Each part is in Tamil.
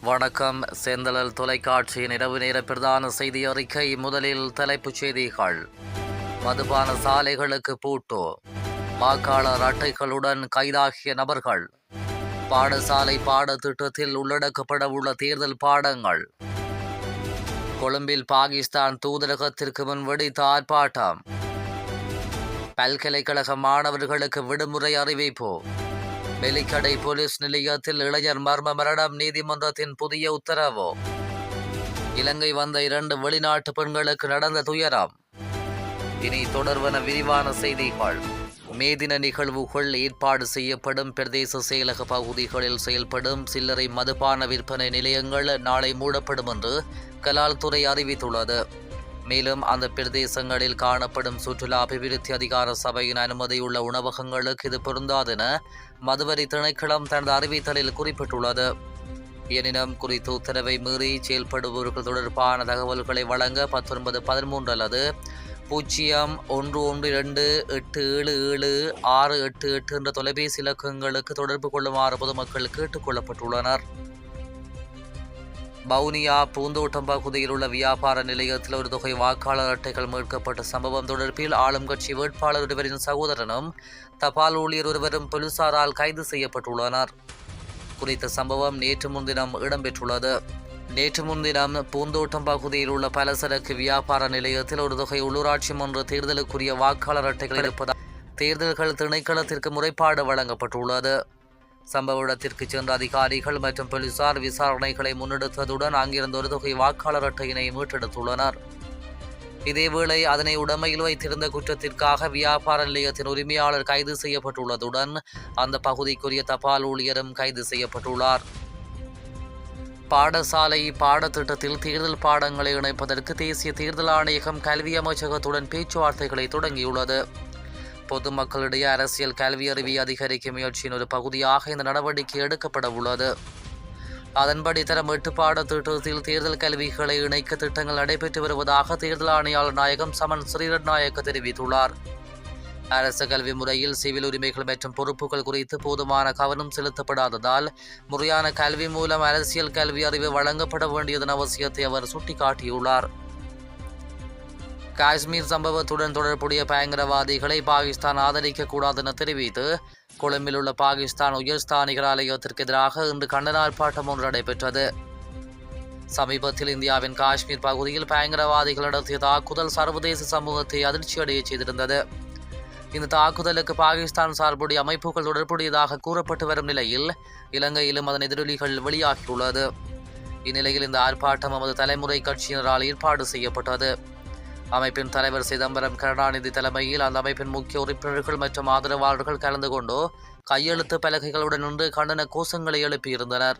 வணக்கம். செந்தழல் தொலைக்காட்சியின் இரவு நேர பிரதான செய்தி அறிக்கை முதலில் தலைப்புச் செய்திகள். மதுபான சாலைகளுக்கு பூட்டு. வாக்காளர் அட்டைகளுடன் கைதாகிய நபர்கள். பாடசாலை பாடத்திட்டத்தில் உள்ளடக்கப்பட உள்ள தேர்தல் பாடங்கள். கொழும்பில் பாகிஸ்தான் தூதரகத்திற்கு முன் வெடித்த ஆர்ப்பாட்டம். பல்கலைக்கழக மாணவர்களுக்கு விடுமுறை அறிவிப்பு. வெலிக்கடை போலீஸ் நிலையத்தில் இளைஞர் மர்ம மரணம் நீதிமன்றத்தின் புதிய உத்தரவு. இலங்கை வந்த இரண்டு வெளிநாட்டு பெண்களுக்கு நடந்த துயரம். இனி தொடர்வன விரிவான செய்திகள். மேதின நிகழ்வுகள் ஏற்பாடு செய்யப்படும். பிரதேச செயலக பகுதிகளில் செயல்படும். சில்லறை மதுபான விற்பனை நிலையங்கள் நாளை மூடப்படும் என்று கலால்துறை அறிவித்துள்ளது. மேலும் அந்த பிரதேசங்களில் காணப்படும் சுற்றுலா அபிவிருத்தி அதிகார சபையின் அனுமதியுள்ள உணவகங்களுக்கு இது பொருந்தாதென மதுவரி திணைக்களம் தனது அறிவித்தலில் குறிப்பிட்டுள்ளது. எனினும் குறித்த உத்தரவை மீறி செயல்படுபவர்கள் தொடர்பான தகவல்களை வழங்க பத்தொன்பது பதிமூன்று அல்லது பூஜ்ஜியம் ஒன்று ஒன்று இரண்டு எட்டு ஏழு ஏழு ஆறு எட்டு எட்டு என்ற தொலைபேசி இலக்கங்களுக்கு தொடர்பு கொள்ளுமாறு பொதுமக்கள் கேட்டுக்கொள்ளப்பட்டுள்ளனர் வவுனியா பூந்தோட்டம் பகுதியில் உள்ள வியாபார நிலையத்தில் ஒரு தொகை வாக்காளர் அட்டைகள் மீட்கப்பட்ட சம்பவம் தொடர்பில் ஆளும் கட்சி வேட்பாளர் ஒருவரின் சகோதரனும் தபால் ஊழியர் ஒருவரும் போலீசாரால் கைது செய்யப்பட்டுள்ளனர். குறித்த சம்பவம் நேற்று முன்தினம் இடம்பெற்றுள்ளது. நேற்று முன்தினம் பூந்தோட்டம் பகுதியில் உள்ள பலசரக்கு வியாபார நிலையத்தில் ஒரு தொகை உள்ளூராட்சி மன்ற தேர்தலுக்குரிய வாக்காளர் அட்டைகள் இருப்பதால் தேர்தல்கள் திணைக்களத்திற்கு முறைப்பாடு வழங்கப்பட்டுள்ளது. சம்பவ இடத்திற்கு சென்ற அதிகாரிகள் மற்றும் போலீசார் விசாரணைகளை முன்னெடுத்ததுடன் அங்கிருந்த ஒரு தொகை வாக்காளர் அட்டையினை மீட்டெடுத்துள்ளனர். இதேவேளை அதனை உடமையில் வைத்திருந்த குற்றத்திற்காக வியாபார நிலையத்தின் உரிமையாளர் கைது செய்யப்பட்டுள்ளதுடன் அந்த பகுதிக்குரிய தபால் ஊழியரும் கைது செய்யப்பட்டுள்ளார். பாடசாலை பாடத்திட்டத்தில் தேர்தல் பாடங்களை இணைப்பதற்கு தேசிய தேர்தல் ஆணையகம் கல்வி அமைச்சகத்துடன் பேச்சுவார்த்தைகளை தொடங்கியுள்ளது. பொதுமக்களிடையே அரசியல் கல்வி அறிவை அதிகரிக்கும் முயற்சியின் ஒரு பகுதியாக இந்த நடவடிக்கை எடுக்கப்பட உள்ளது அதன்படி தரம் எட்டு பாடத்திட்டத்தில் தேர்தல் கல்விகளை இணைக்க திட்டங்கள் நடைபெற்று வருவதாக தேர்தல் ஆணையாளர் நாயகம் சமன் ஸ்ரீரட் நாயக்க தெரிவித்துள்ளார். அரசு கல்வி முறையில் சிவில் உரிமைகள் மற்றும் பொறுப்புகள் குறித்து போதுமான கவனம் செலுத்தப்படாததால் முறையான கல்வி மூலம் அரசியல் கல்வி அறிவு வழங்கப்பட வேண்டியதன் அவசியத்தை அவர் சுட்டிக்காட்டியுள்ளார். காஷ்மீர் சம்பவத்துடன் தொடர்புடைய பயங்கரவாதிகளை பாகிஸ்தான் ஆதரிக்கக்கூடாது என தெரிவித்து கொழும்பில் உள்ள பாகிஸ்தான் உயர்ஸ்தானிகர் ஆலயத்திற்கு எதிராக இன்று கண்டன ஆர்ப்பாட்டம் ஒன்று நடைபெற்றது. சமீபத்தில் இந்தியாவின் காஷ்மீர் பகுதியில் பயங்கரவாதிகள் நடத்திய தாக்குதல் சர்வதேச சமூகத்தை அதிர்ச்சியடைய செய்திருந்தது. இந்த தாக்குதலுக்கு பாகிஸ்தான் சார்புடைய அமைப்புகள் தொடர்புடையதாக கூறப்பட்டு வரும் நிலையில் இலங்கையிலும் அதன் எதிரொலிகள் வெளியாகியுள்ளது. இந்நிலையில் இந்த ஆர்ப்பாட்டம் நமது தலைமுறை கட்சியினரால் ஏற்பாடு செய்யப்பட்டது. அமைப்பின் தலைவர் சிதம்பரம் கருணாநிதி தலைமையில் அந்த அமைப்பின் முக்கிய உறுப்பினர்கள் மற்றும் ஆதரவாளர்கள் கலந்து கொண்டு கையெழுத்து பலகைகளுடன் நின்று கண்டன கோஷங்களை எழுப்பியிருந்தனர்.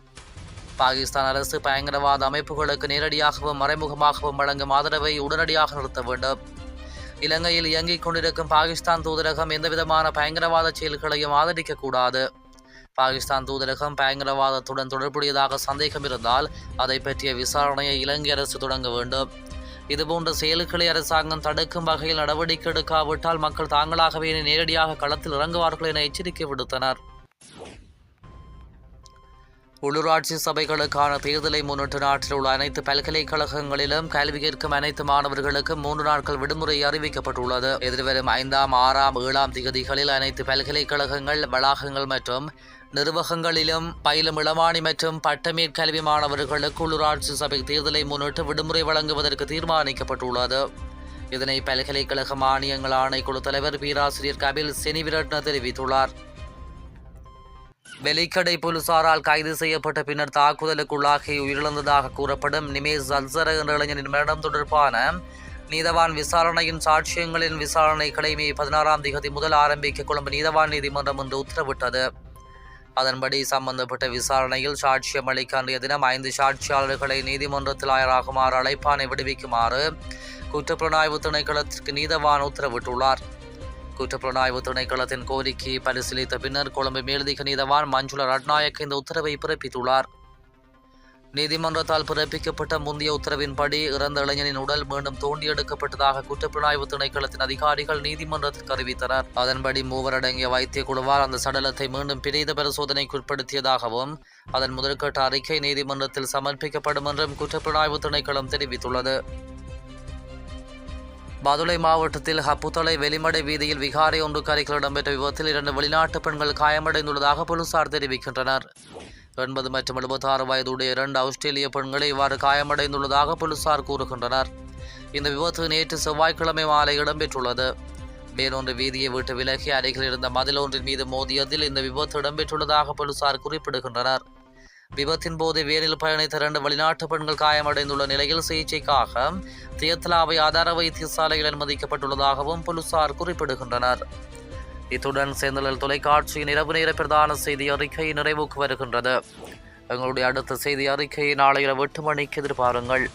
பாகிஸ்தான் அரசு பயங்கரவாத அமைப்புகளுக்கு நேரடியாகவும் மறைமுகமாகவும் வழங்கும் ஆதரவை உடனடியாக நிறுத்த வேண்டும். இலங்கையில் இயங்கிக் கொண்டிருக்கும் பாகிஸ்தான் தூதரகம் எந்தவிதமான பயங்கரவாத செயல்களையும் ஆதரிக்கக்கூடாது. பாகிஸ்தான் தூதரகம் பயங்கரவாதத்துடன் தொடர்புடையதாக சந்தேகம் இருந்தால் அதை பற்றிய விசாரணையை இலங்கை அரசு தொடங்க வேண்டும். இதுபோன்ற செயல்களை அரசாங்கம் தடுக்கும் வகையில் நடவடிக்கை எடுக்காவிட்டால் மக்கள் தாங்களாகவே நேரடியாக களத்தில் இறங்குவார்கள் என எச்சரிக்கை விடுத்தனர். உள்ளூராட்சி சபைகளுக்கான தேர்தலை முன்னிட்டு நாட்டில் உள்ள அனைத்து பல்கலைக்கழகங்களிலும் கல்வி கற்கும் அனைத்து மாணவர்களுக்கும் மூன்று நாட்கள் விடுமுறை அறிவிக்கப்பட்டுள்ளது. எதிர்வரும் ஐந்தாம் ஆறாம் ஏழாம் திகதிகளில் அனைத்து பல்கலைக்கழகங்கள் வளாகங்கள் மற்றும் நிர்வாகங்களிலும் பயிலும் இளவாணி மற்றும் பட்டமேற்கல்வி மாணவர்களுக்கு உள்ளூராட்சி சபை தேர்தலை முன்னிட்டு விடுமுறை வழங்குவதற்கு தீர்மானிக்கப்பட்டுள்ளது. இதனை பல்கலைக்கழக மானியங்கள் ஆணைக்குழு தலைவர் பேராசிரியர் கபில் செனிவிரட்ன தெரிவித்துள்ளார். வெலிக்கடை போலீசாரால் கைது செய்யப்பட்ட பின்னர் தாக்குதலுக்குள்ளாகி உயிரிழந்ததாக கூறப்படும் நிமேஷ் அல்சர என்ற இளைஞரின் மரணம் தொடர்பான நீதவான் விசாரணையின் சாட்சியங்களின் விசாரணைகளை மே பதினாறாம் தேதி முதல் ஆரம்பிக்க கொழும்பு நீதவான் நீதிமன்றம் இன்று உத்தரவிட்டது. அதன்படி சம்பந்தப்பட்ட விசாரணையில் சாட்சியம் அளிக்க அன்றைய தினம் ஐந்து சாட்சியாளர்களை நீதிமன்றத்தில் ஆயராகுமாறு அழைப்பானை விடுவிக்குமாறு குற்றப்புலனாய்வு திணைக்களத்திற்கு நீதவான் உத்தரவிட்டுள்ளார். குற்றப்புலனாய்வு திணைக்களத்தின் கோரிக்கையை பரிசீலித்த பின்னர் கொழும்பு மேலதிக நீதவான் மஞ்சுள ரட்நாயக் இந்த உத்தரவை பிறப்பித்துள்ளார். நீதிமன்றத்தால் பிறப்பிக்கப்பட்ட முந்தைய உத்தரவின்படி இறந்த இளைஞனின் உடல் மீண்டும் தோண்டி எடுக்கப்பட்டதாக குற்றப்புலனாய்வு திணைக்களத்தின் அதிகாரிகள் நீதிமன்றத்திற்கு அறிவித்தனர். அதன்படி மூவர் அடங்கிய வைத்திய குழுவால் அந்த சடலத்தை மீண்டும் பிரேத பரிசோதனைக்கு உட்படுத்தியதாகவும் அதன் முதற்கட்ட அறிக்கை நீதிமன்றத்தில் சமர்ப்பிக்கப்படும் என்றும் குற்றப்புலனாய்வு திணைக்களம் தெரிவித்துள்ளது. பதுளை மாவட்டத்தில் ஹப்புத்தலை வெளிமடை வீதியில் விகாரை ஒன்று கரைக்கில் இடம்பெற்ற விபத்தில் இரண்டு வெளிநாட்டு பெண்கள் காயமடைந்துள்ளதாக போலீசார் தெரிவிக்கின்றனர். எண்பது மற்றும் எழுபத்தாறு வயதுடைய இரண்டு ஆஸ்திரேலிய பெண்களை இவ்வாறு காயமடைந்துள்ளதாக போலீசார் கூறுகின்றனர். இந்த விபத்து நேற்று செவ்வாய்க்கிழமை மாலை இடம்பெற்றுள்ளது. வேறொன்று வீதியை விட்டு விலகி அருகில் இருந்த மதில் ஒன்றின் மீது மோதியதில் இந்த விபத்து இடம்பெற்றுள்ளதாக போலீசார் குறிப்பிடுகின்றனர். விபத்தின் போது வேரில் பயணித்த இரண்டு வெளிநாட்டு பெண்கள் காயமடைந்துள்ள நிலையில் சிகிச்சைக்காக தியத்லாவை ஆதார வைத்தியசாலையில் அனுமதிக்கப்பட்டுள்ளதாகவும் போலீசார் குறிப்பிடுகின்றனர். இத்துடன் செந்தலில் தொலைக்காட்சியின் இரவு நேர பிரதான செய்தி அறிக்கை நிறைவுக்கு வருகின்றது. எங்களுடைய அடுத்த செய்தி அறிக்கையை நாளை இரவு எட்டு மணிக்கு எதிர்பாருங்கள்.